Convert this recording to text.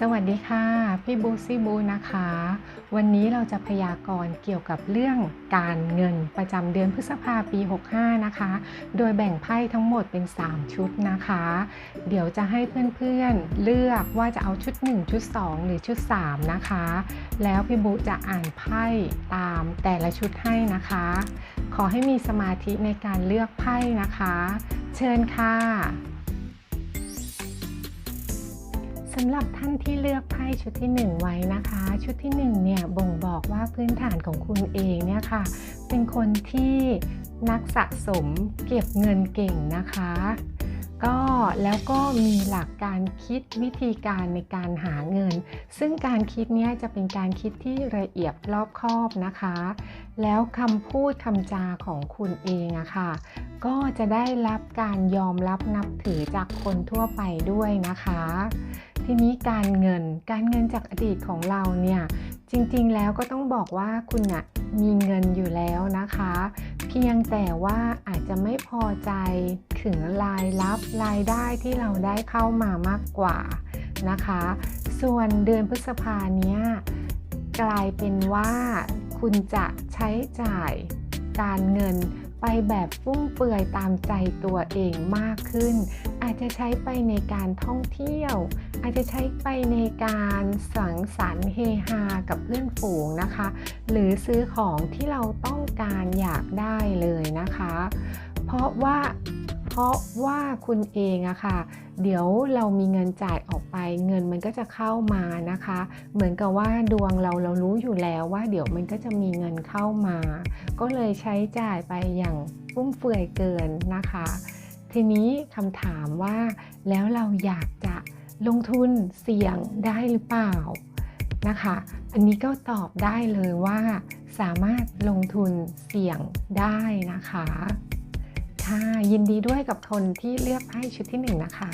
สวัสดีค่ะ พี่บูซี่บูนะคะ วันนี้เราจะพยากรณ์เกี่ยวกับเรื่องการเงินประจำเดือนพฤษภาปี 65 นะคะ โดยแบ่งไพ่ทั้งหมดเป็น 3 ชุดนะคะ เดี๋ยวจะให้เพื่อนๆเลือกว่าจะเอาชุด 1 ชุด 2 หรือชุด 3 นะคะ แล้วพี่บูจะอ่านไพ่ตามแต่ละชุดให้นะคะ ขอให้มีสมาธิในการเลือกไพ่นะคะ เชิญค่ะ สำหรับท่านที่เลือกไพ่ชุดที่ 1 ไว้นะคะ ชุดที่1เนี่ยบ่งบอกว่าพื้นฐานของคุณเองเนี่ยค่ะ เป็นคนที่นักสะสมเก็บเงินเก่งนะคะ แล้วก็มีหลักการคิดวิธีการในการหาเงิน ซึ่งการคิดนี้จะเป็นการคิดที่ละเอียดรอบคอบนะคะ แล้วคำพูดคำจาของคุณเองอะค่ะ ก็จะได้รับการยอมรับนับถือจากคนทั่วไปด้วยนะคะ ทีนี้การเงินการเงินจากอดีตของเราเนี่ยจริงๆแล้วก็ต้องบอกว่าคุณน่ะมีเงินอยู่แล้วนะคะ เพียงแต่ว่าอาจจะไม่พอใจ ถึงรายรับรายได้ที่เราได้เข้ามามากกว่านะคะ ส่วนเดือนพฤษภาเนี้ยกลายเป็นว่าคุณจะใช้จ่ายการเงินไปแบบฟุ่มเฟือยตามใจตัวเองมากขึ้น อาจจะใช้ไปในการท่องเที่ยว อาจจะใช้ไปในการสังสรรค์เฮฮากับเพื่อนฝูงนะคะ หรือซื้อของที่เราต้องการอยากได้เลยนะคะ เพราะว่า ราะว่าคุณเองอะค่ะ เดี๋ยวเรามีเงินจ่ายออกไป เงินมันก็จะเข้ามานะคะ เหมือนกับว่าดวงเราเรารู้อยู่แล้วว่าเดี๋ยวมันก็จะมีเงินเข้ามา ก็เลยใช้จ่ายไปอย่างฟุ่มเฟือยเกินนะคะ ทีนี้คำถามว่าแล้วเราอยากจะลงทุนเสี่ยงได้หรือเปล่านะคะ อันนี้ก็ตอบได้เลยว่า สามารถลงทุนเสี่ยงได้นะคะค่ะ ยินดีด้วยกับคนที่เลือกไพ่ชุดที่หนึ่งนะคะ